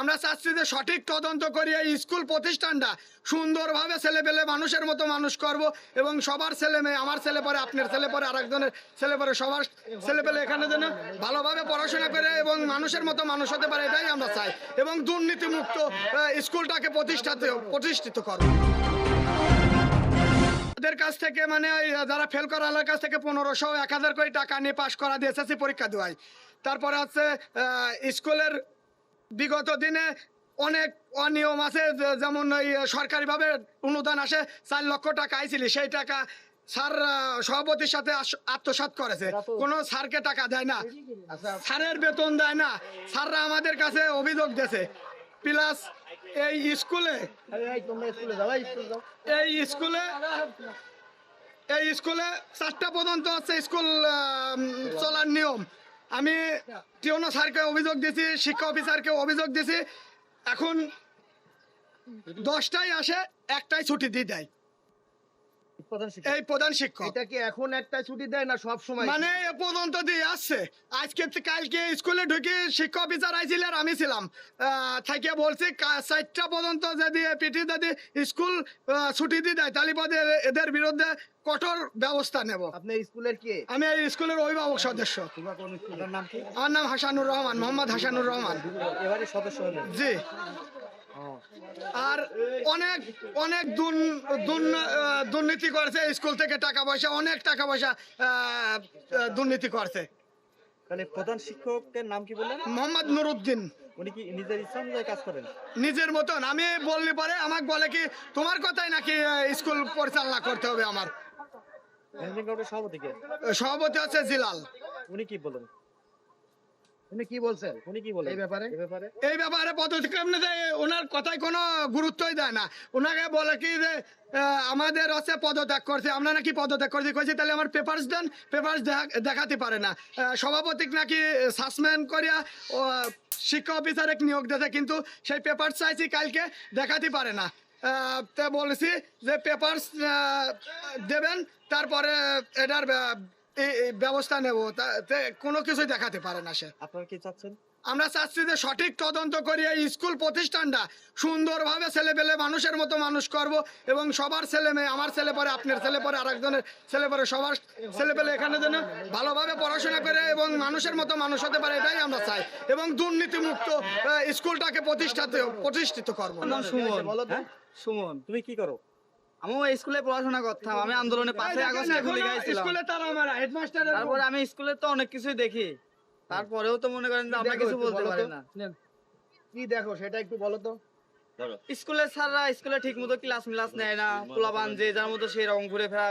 আমরা চাচ্ছি যে সঠিক তদন্ত করে এই স্কুল প্রতিষ্ঠানটা। সুন্দরভাবে ছেলে পেলে মানুষের মতো মানুষ করব এবং সবার ছেলে মেয়ে, আমার ছেলে পরে, আপনার ছেলে পরে, আরেকজনের ছেলে পরে, সবার ছেলে পেলে এখানে যেন ভালোভাবে পড়াশোনা করে এবং মানুষের মতো মানুষ হতে পারে, এটাই আমরা চাই। এবং দুর্নীতিমুক্ত স্কুলটাকে প্রতিষ্ঠিত প্রতিষ্ঠিত করব। তাদের কাছ থেকে মানে যারা ফেল করা আলার কাছ থেকে পনেরোশো, এক হাজার করে টাকা নিয়ে পাশ করা দিয়ে এসএসসি পরীক্ষা দেওয়ায়। তারপরে হচ্ছে স্কুলের বিগত দিনে অনেক অনিয়ম আছে যেমন ওই সরকারিভাবে অনুদান আসে চার লক্ষ টাকা আইছিল সেই টাকা স্যার সভাপতির সাথে আত্মসাৎ করেছে। কোনো স্যারকে টাকা দেয় না। স্যারের বেতন দেয় না। স্যাররা আমাদের কাছে অভিযোগ দিয়েছে। প্লাস এই স্কুলে এই স্কুলে এই স্কুলে চারটা পর্যন্ত হচ্ছে স্কুল চলার নিয়ম। আমি টিওনো স্যারকে অভিযোগ দিয়েছি শিক্ষা অফিসারকে অভিযোগ দিয়েছি এখন দশটায় আসে একটাই ছুটি দিয়ে দেয়। এই প্রধান শিক্ষক। এটা কি এখন একটা ছুটি দেয় না সব সময়? মানে এ পর্যন্ত দিয়ে আসছে। আজকে কালকে স্কুলে ঢুকে আইছিল আর আমি ছিলাম। আহ, বলছি চারটা পর্যন্ত যদি পিটি যদি স্কুল ছুটি দিয়ে দেয় তাহলে এদের বিরুদ্ধে কঠোর ব্যবস্থা নেব। আপনি স্কুলের কে? আমি এই স্কুলের অভিভাবক সদস্য। আপনার নাম কি? আমার নাম হাসানুর রহমান মোহাম্মদ হাসানুর রহমান। এবারে সদস্য হলেন জি। আর অনেক অনেক দুর্নীতি করছে স্কুল থেকে টাকা পয়সা অনেক টাকা পয়সা দুর্নীতি করছে। তাহলে প্রধান শিক্ষকের নাম কি বললেন? মোহাম্মদ নুরুদ্দিন। উনি কি নিজের ইচ্ছা অনুযায়ী কাজ করেন? নিজের মতন। আমি বললি পরে আমাকে বলে কি তোমার কথাই নাকি স্কুল পরিচালনা করতে হবে আমার? সভাপতি কে? সভাপতি হচ্ছে জিলাল। উনি কি বলেন? উনি কি বলছেন? উনি কি বলেন? এই ব্যাপারে? এই ব্যাপারে? এই ব্যাপারে পদক্ষেপ নিতে ওনার কথায় কোনো গুরুত্বই দেয় না। ওনাকে বলে কি যে আমাদের হচ্ছে পদত্যাগ করছে আমরা নাকি পদত্যাগ করছি। কইছি তাহলে আমার পেপারস দেন পেপারস দেখাতে পারে না। সভাপতি নাকি সাসপেন্ড করিয়া শিক্ষা অফিসার এক নিয়োগ দিয়েছে কিন্তু সেই পেপার চাইছি কালকে দেখাতে পারে না। বলেছি যে পেপারস দেবেন তারপরে এটার এই- ব্যবস্থা নেব। তা- কোনো কিছুই দেখাতে পারে না সে। আপনারা কি চাচ্ছেন? আমরা চাচ্ছি যে সঠিক তদন্ত করে এই স্কুল প্রতিষ্ঠানটা সুন্দরভাবে ছেলে পেলে মানুষের মতো মানুষ করব এবং সবার ছেলে মেয়ে আমার ছেলে পরে আপনার ছেলে পরে আরেকজনের ছেলে পরে সবার ছেলে পেলে এখানে যেন ভালোভাবে পড়াশোনা করে এবং মানুষের মতো মানুষ হতে পারে এটাই আমরা চাই। এবং দুর্নীতিমুক্ত স্কুলটাকে প্রতিষ্ঠাতে প্রতিষ্ঠিত করব। সুমন। হ্যাঁ? সুমন। তুমি কি করো? আমিও স্কুলে পড়াশোনা করতাম আমি আন্দোলনে পাঁচই আগস্টে গুলি খাইছিলাম স্কুলে তারা আমার হেডমাস্টারের তারপরে আমি স্কুলে তো অনেক কিছুই দেখি। তারপরেও তো মনে করেন যে আমরা কিছু বলতে পারি না। কি দেখো সেটা একটু বলো তো। স্কুলের স্যাররা স্কুলে ঠিক মতো ক্লাস মিলাস নেয় না পোলাবান যে যার মতো সেই রকম ঘুরে ফেরা